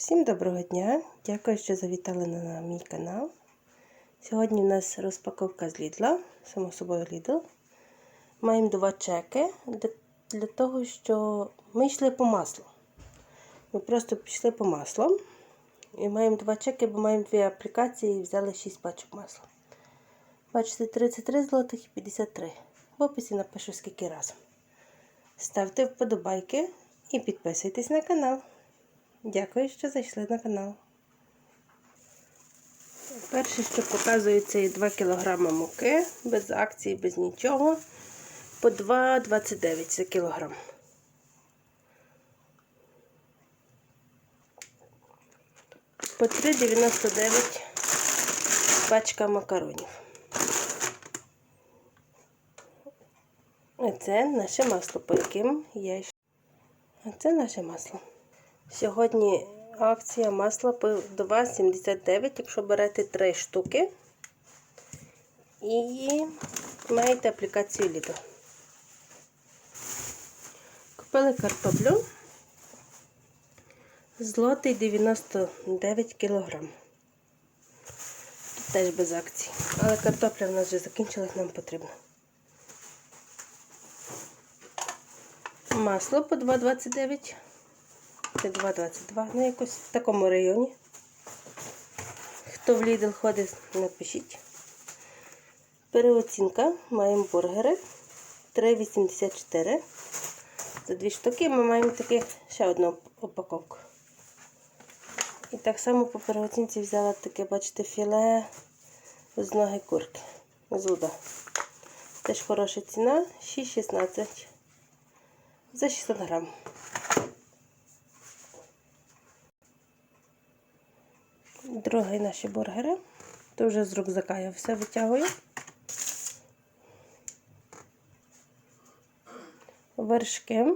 Всім доброго дня! Дякую, що завітали на мій канал. Сьогодні у нас розпаковка з Лідла, само собою Лідл. Маємо два чеки для, того, що ми йшли по маслу. Ми просто пішли по маслу. І маємо два чеки, бо маємо дві аплікації і взяли 6 пачок масла. Бачите, 33 злотих і 53. В описі напишу скільки разом. Ставте вподобайки і підписуйтесь на канал. Дякую, що зайшли на канал. Перше, що показую, це 2 кг муки, без акції, без нічого. По 2,29 за кілограм. По 3,99 пачка макаронів. Це наше масло, по яким я йшла. А це наше масло. Сьогодні акція масла по 2,79, якщо берете 3 штуки. І маєте аплікацію Lidl. Купили картоплю. Злотий 99 кг. Тут теж без акцій. Але картопля в нас вже закінчилась, нам потрібно. Масло по 2,29. Це 2,22. Ну, якось в такому районі. Хто в Lidl ходить, напишіть. Переоцінка. Маємо бургери. 3,84. За дві штуки ми маємо таких ще одну упаковку. І так само по переоцінці взяла таке, бачите, філе з ноги курки. Зуда. Теж хороша ціна. 6,16 за 600 грам. Другий наші бургери. То вже з рюкзака я все витягую. Вершки.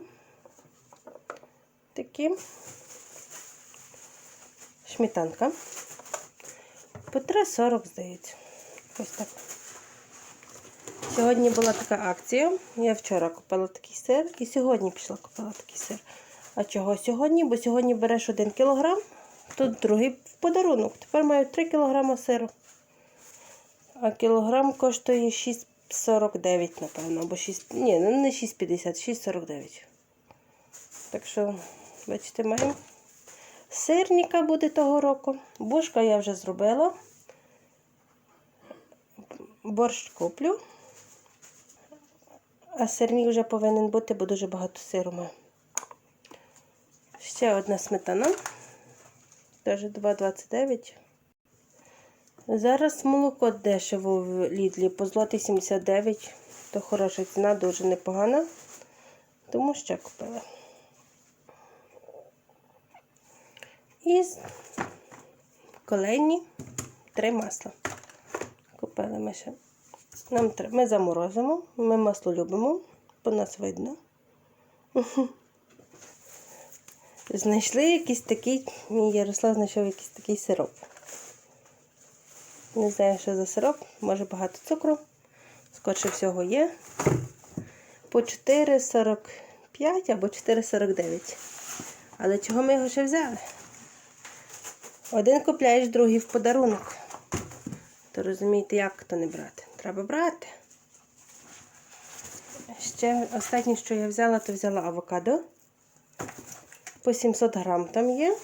Такі. Шмітанка. По 3,40, здається. Ось так. Сьогодні була така акція. Я вчора купила такий сир і сьогодні пішла купила такий сир. А чого сьогодні? Бо сьогодні береш 1 кілограм, тут другий подарунок. Тепер маю 3 кг сиру. А кілограм коштує 6,49, напевно. Або 6. Ні, ну не 6,50, 6,49. Так що, бачите, маємо. Сирніка буде того року. Бушка я вже зробила. Борщ куплю. А сирник вже повинен бути, бо дуже багато сиру маю. Ще одна сметана. Теж 2,29. Зараз молоко дешево в Лідлі по злотий 79. То хороша ціна, дуже непогана. Тому ще купила. І колені три масла. Купили ми ще. Нам треба, Ми заморозимо, ми масло любимо, по нас видно. Знайшли якийсь такий, мій Ярослав знайшов якийсь такий сироп. Не знаю, що за сироп, може багато цукру. Скорше всього є. По 4,45 або 4,49. Але чого ми його ще взяли? Один купляєш, другий в подарунок. То розумієте, як то не брати? Треба брати. Ще останнє, що я взяла, то взяла авокадо. По 700 грам там є.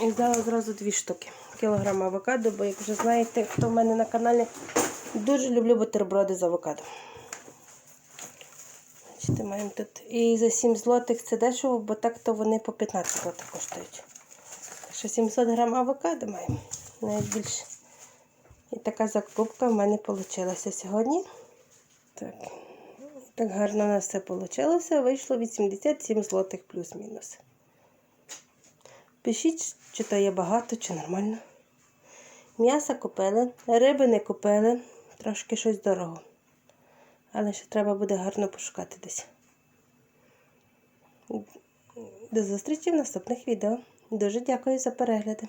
І взяла зразу дві штуки. Кілограм авокадо, бо, як вже знаєте, хто в мене на каналі, дуже люблю бутерброди з авокадо. Бачите, маємо тут. І за 7 злотих це дешево, бо так-то вони по 15 злотих коштують. Так що 700 грам авокадо маємо. Навіть більше. І така закупка в мене вийшла сьогодні. Так. Так гарно у нас все вийшло. Вийшло 87 злотих плюс-мінус. Пишіть, чи то є багато, чи нормально. М'ясо купили, риби не купили, трошки щось дорого. Але ще треба буде гарно пошукати десь. До зустрічі в наступних відео. Дуже дякую за перегляди.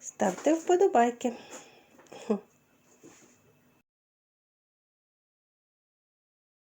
Ставте вподобайки.